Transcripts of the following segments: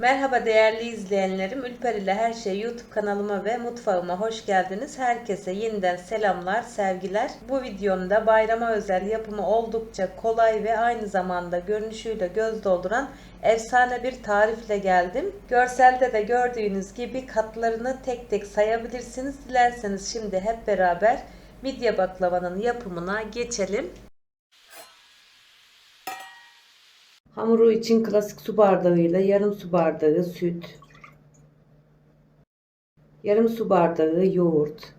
Merhaba değerli izleyenlerim. Ülper ile Her Şey YouTube kanalıma ve mutfağıma hoş geldiniz. Herkese yeniden selamlar, sevgiler. Bu videomda bayrama özel yapımı oldukça kolay ve aynı zamanda görünüşüyle göz dolduran efsane bir tarifle geldim. Görselde de gördüğünüz gibi katlarını tek tek sayabilirsiniz. Dilerseniz şimdi hep beraber midye baklavanın yapımına geçelim. Hamuru için klasik su bardağıyla yarım su bardağı süt, yarım su bardağı yoğurt,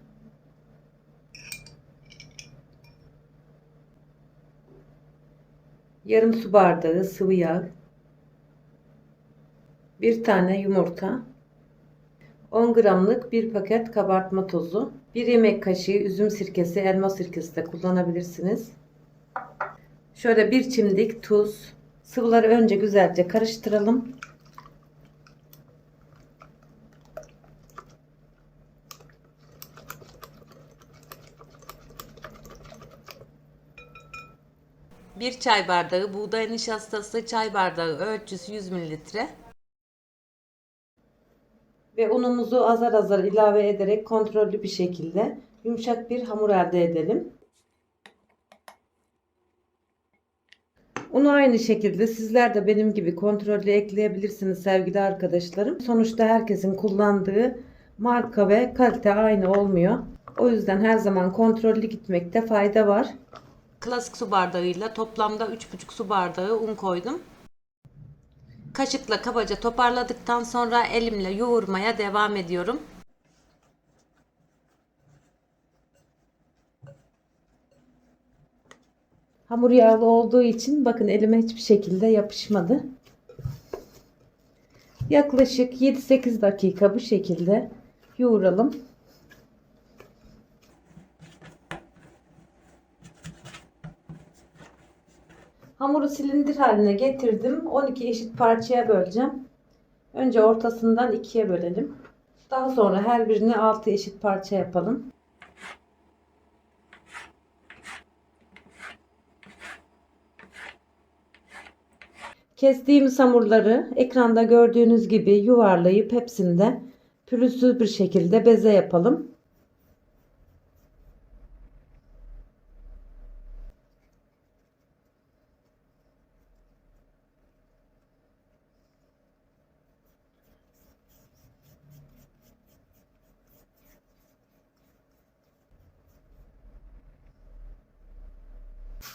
yarım su bardağı sıvı yağ, bir tane yumurta, 10 gramlık bir paket kabartma tozu, bir yemek kaşığı üzüm sirkesi, elma sirkesi de kullanabilirsiniz. Şöyle bir çimdik tuz, Sıvıları önce güzelce karıştıralım. Bir çay bardağı buğday nişastası, çay bardağı ölçüsü 100 mililitre. Ve unumuzu azar azar ilave ederek kontrollü bir şekilde yumuşak bir hamur elde edelim. Unu aynı şekilde sizler de benim gibi kontrollü ekleyebilirsiniz sevgili arkadaşlarım. Sonuçta herkesin kullandığı marka ve kalite aynı olmuyor. O yüzden her zaman kontrollü gitmekte fayda var. Klasik su bardağıyla toplamda 3,5 su bardağı un koydum. Kaşıkla kabaca toparladıktan sonra elimle yoğurmaya devam ediyorum. Hamur yağlı olduğu için bakın elime hiçbir şekilde yapışmadı. Yaklaşık 7-8 dakika bu şekilde yoğuralım. Hamuru silindir haline getirdim. 12 eşit parçaya böleceğim. Önce ortasından ikiye bölelim. Daha sonra her birini 6 eşit parça yapalım. Kestiğimiz hamurları ekranda gördüğünüz gibi yuvarlayıp hepsinde pürüzsüz bir şekilde beze yapalım.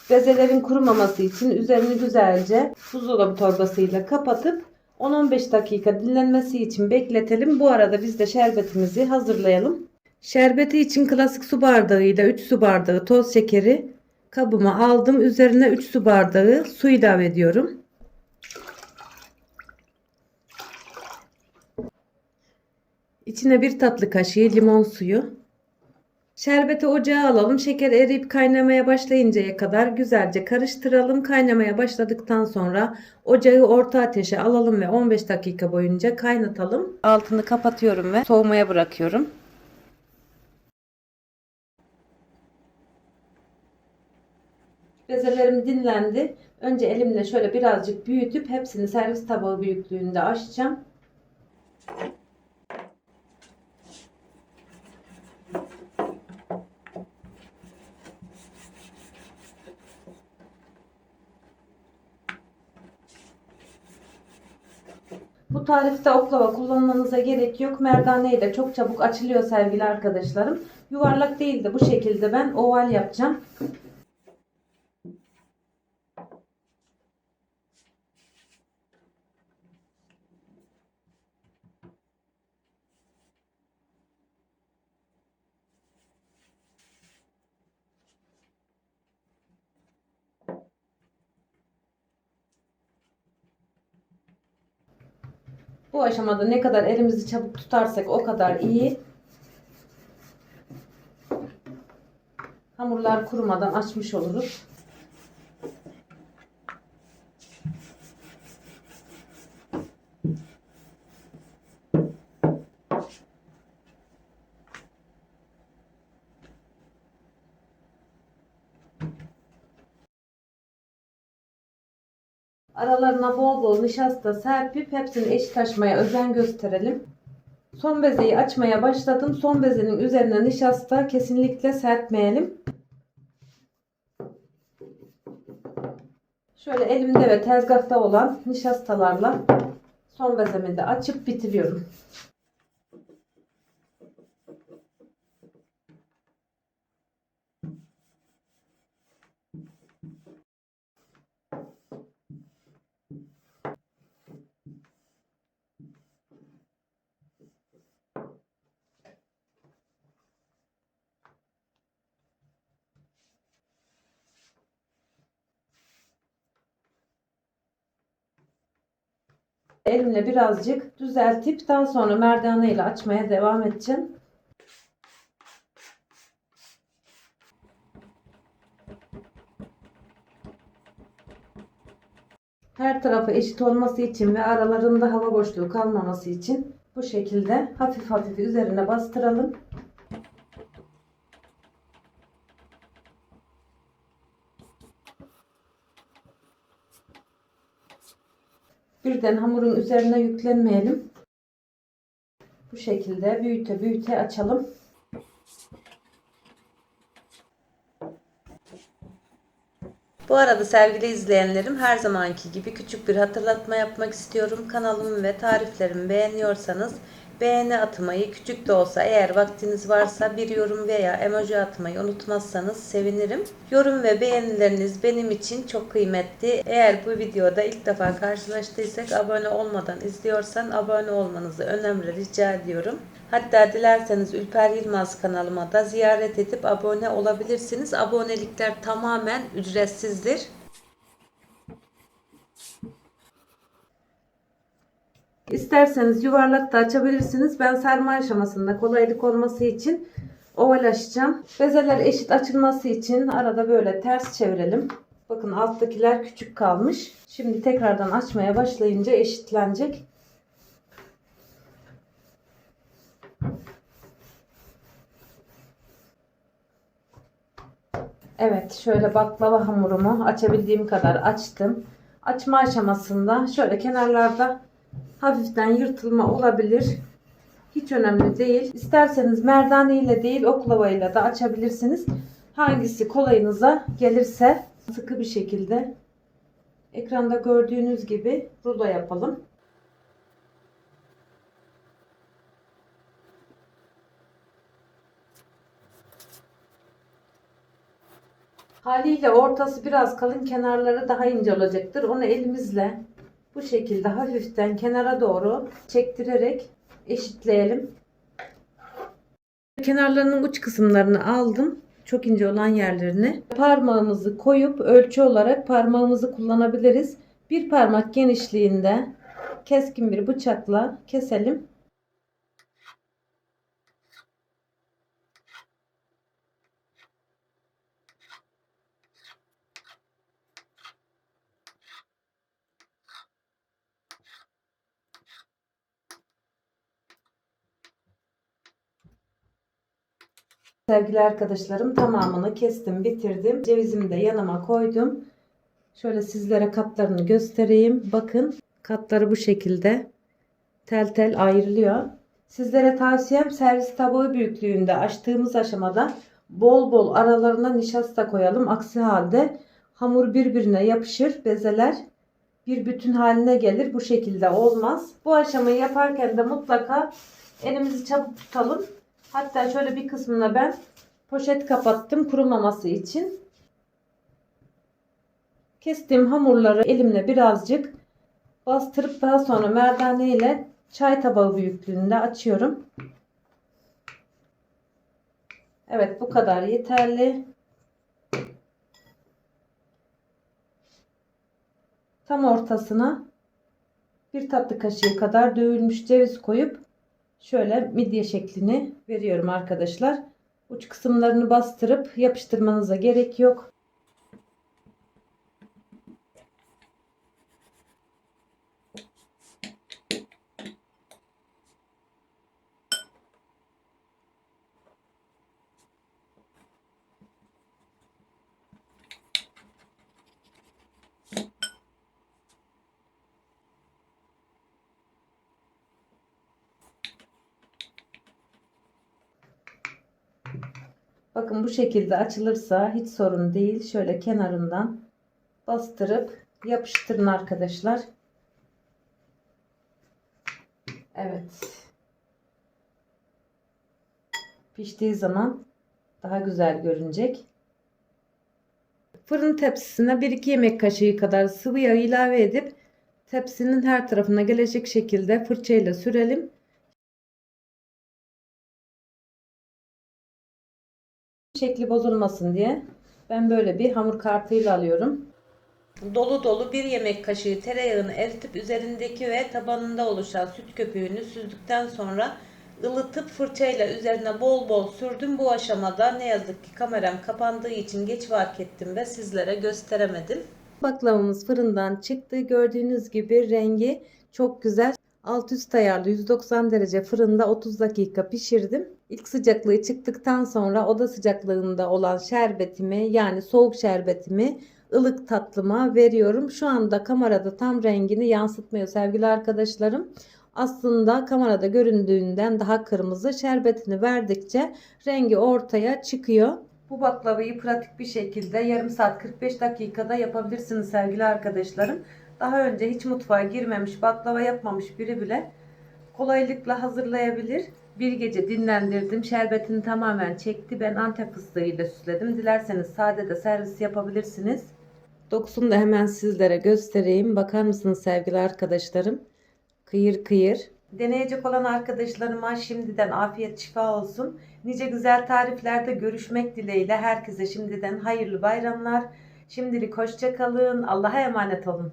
Bezelerin kurumaması için üzerini güzelce buzdolabı torbasıyla kapatıp 10-15 dakika dinlenmesi için bekletelim. Bu arada biz de şerbetimizi hazırlayalım. Şerbeti için klasik su bardağıyla 3 su bardağı toz şekeri kabıma aldım. Üzerine 3 su bardağı su ilave ediyorum. İçine bir tatlı kaşığı limon suyu, Şerbeti ocağa alalım. Şeker eriyip kaynamaya başlayıncaya kadar güzelce karıştıralım. Kaynamaya başladıktan sonra ocağı orta ateşe alalım ve 15 dakika boyunca kaynatalım. Altını kapatıyorum ve soğumaya bırakıyorum. Bezelerim dinlendi. Önce elimle şöyle birazcık büyütüp hepsini servis tabağı büyüklüğünde açacağım. Bu tarifte oklava kullanmanıza gerek yok. Merdane ile çok çabuk açılıyor sevgili arkadaşlarım. Yuvarlak değil de bu şekilde ben oval yapacağım. Bu aşamada ne kadar elimizi çabuk tutarsak o kadar iyi. Hamurlar kurumadan açmış oluruz. Aralarına bol bol nişasta serpip hepsini eşit açmaya özen gösterelim. Son bezeyi açmaya başladım. Son bezenin üzerine nişasta kesinlikle serpmeyelim. Şöyle elimde ve tezgahta olan nişastalarla son bezemi de açıp bitiriyorum. Elimle birazcık düzeltip daha sonra merdane ile açmaya devam edeceğim. Her tarafı eşit olması için ve aralarında hava boşluğu kalmaması için bu şekilde hafif hafif üzerine bastıralım. Birden hamurun üzerine yüklenmeyelim. Bu şekilde büyüte büyüte açalım. Bu arada sevgili izleyenlerim her zamanki gibi küçük bir hatırlatma yapmak istiyorum. Kanalımı ve tariflerimi beğeniyorsanız beğeni atmayı küçük de olsa eğer vaktiniz varsa bir yorum veya emoji atmayı unutmazsanız sevinirim. Yorum ve beğenileriniz benim için çok kıymetli. Eğer bu videoda ilk defa karşılaştıysak abone olmadan izliyorsan abone olmanızı önemli rica ediyorum. Hatta dilerseniz Ülper Yılmaz kanalıma da ziyaret edip abone olabilirsiniz. Abonelikler tamamen ücretsizdir. İsterseniz yuvarlak da açabilirsiniz. Ben sarma aşamasında kolaylık olması için oval açacağım. Bezeler eşit açılması için arada böyle ters çevirelim. Bakın alttakiler küçük kalmış. Şimdi tekrardan açmaya başlayınca eşitlenecek. Evet şöyle baklava hamurumu açabildiğim kadar açtım. Açma aşamasında şöyle kenarlarda hafiften yırtılma olabilir. Hiç önemli değil. İsterseniz merdane ile değil oklavayla da açabilirsiniz. Hangisi kolayınıza gelirse sıkı bir şekilde ekranda gördüğünüz gibi rulo yapalım. Haliyle ortası biraz kalın, kenarları daha ince olacaktır. Onu elimizle bu şekilde hafiften kenara doğru çektirerek eşitleyelim. Kenarlarının uç kısımlarını aldım. Çok ince olan yerlerini. Parmağımızı koyup ölçü olarak parmağımızı kullanabiliriz. Bir parmak genişliğinde keskin bir bıçakla keselim. Sevgili arkadaşlarım tamamını kestim bitirdim. Cevizimi de yanıma koydum. Şöyle sizlere katlarını göstereyim. Bakın katları bu şekilde tel tel ayrılıyor. Sizlere tavsiyem servis tabağı büyüklüğünde açtığımız aşamada bol bol aralarına nişasta koyalım. Aksi halde hamur birbirine yapışır. Bezeler bir bütün haline gelir. Bu şekilde olmaz. Bu aşamayı yaparken de mutlaka elimizi çabuk tutalım. Hatta şöyle bir kısmına ben poşet kapattım kurumaması için. Kestiğim hamurları elimle birazcık bastırıp daha sonra merdane ile çay tabağı büyüklüğünde açıyorum. Evet bu kadar yeterli. Tam ortasına bir tatlı kaşığı kadar dövülmüş ceviz koyup şöyle midye şeklini veriyorum arkadaşlar. Uç kısımlarını bastırıp yapıştırmanıza gerek yok. Bakın bu şekilde açılırsa hiç sorun değil. Şöyle kenarından bastırıp yapıştırın arkadaşlar. Evet. Piştiği zaman daha güzel görünecek. Fırın tepsisine 1-2 yemek kaşığı kadar sıvı yağ ilave edip tepsinin her tarafına gelecek şekilde fırçayla sürelim. Şekli bozulmasın diye ben böyle bir hamur kartıyla alıyorum. Dolu dolu bir yemek kaşığı tereyağını eritip üzerindeki ve tabanında oluşan süt köpüğünü süzdükten sonra ılıtıp fırçayla üzerine bol bol sürdüm. Bu aşamada ne yazık ki kameram kapandığı için geç fark ettim ve sizlere gösteremedim. Baklavamız fırından çıktı. Gördüğünüz gibi rengi çok güzel. Alt üst ayarlı 190 derece fırında 30 dakika pişirdim. İlk sıcaklığı çıktıktan sonra oda sıcaklığında olan şerbetimi yani soğuk şerbetimi ılık tatlıma veriyorum. Şu anda kamerada tam rengini yansıtmıyor sevgili arkadaşlarım. Aslında kamerada göründüğünden daha kırmızı. Şerbetini verdikçe rengi ortaya çıkıyor. Bu baklavayı pratik bir şekilde yarım saat 45 dakikada yapabilirsiniz sevgili arkadaşlarım. Daha önce hiç mutfağa girmemiş, baklava yapmamış biri bile kolaylıkla hazırlayabilir. Bir gece dinlendirdim. Şerbetini tamamen çekti. Ben antep fıstığıyla süsledim. Dilerseniz sade de servis yapabilirsiniz. Dokusunu da hemen sizlere göstereyim. Bakar mısınız sevgili arkadaşlarım? Kıyır kıyır. Deneyecek olan arkadaşlarıma şimdiden afiyet şifa olsun. Nice güzel tariflerde görüşmek dileğiyle herkese şimdiden hayırlı bayramlar. Şimdilik hoşça kalın. Allah'a emanet olun.